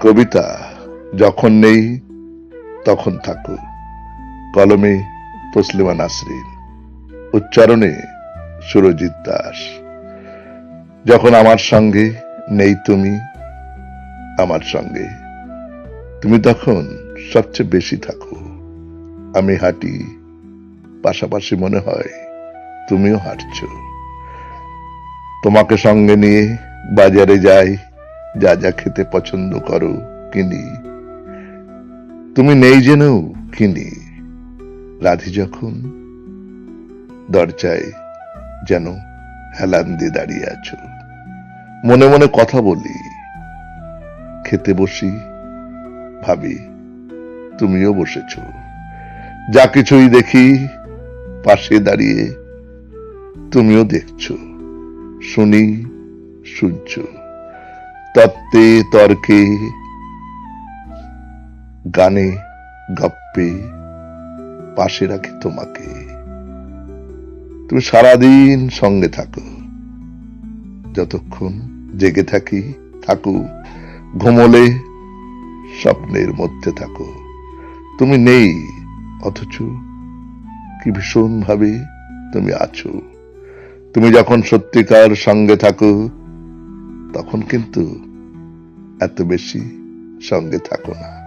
কবিতা যখন নেই, তখন থাকো কলমে তসলিমা নাসরিন। উচ্চারণে সুরজিৎ দাস। যখন আমার সঙ্গে নেই তুমি, আমার সঙ্গে। তুমি তখন সবচেয়ে বেশি থাকো। আমি হাঁটি, পাশাপাশি মনে হয় তুমিও হাঁটছ। তোমাকে সঙ্গে নিয়ে বাজারে যাই যা যা খেতে পছন্দ করো, কিনি। তুমি নেই জেনেও কিনি। রাধি যখন দরজায় যেন হেলান দিয়ে দাঁড়িয়ে আছো, মনে মনে কথা বলি। খেতে বসি, ভাবি, তুমিও বসেছ। যা কিছুই দেখি, পাশে দাঁড়িয়ে তুমিও দেখছ, শুনি সূর্য তত্ত্বে তর্কে গানে গপ্পে পাশে রাখি তোমাকে। তুমি সারাদিন সঙ্গে থাকো। যতক্ষণ জেগে থাকি, থাকো। ঘুমলে স্বপ্নের মধ্যে থাকো। তুমি নেই, অথচ কি ভীষণ ভাবে তুমি আছো। তুমি যখন সত্যিকার সঙ্গে থাকো, তখন কিন্তু এত বেশি সঙ্গে থাকো না।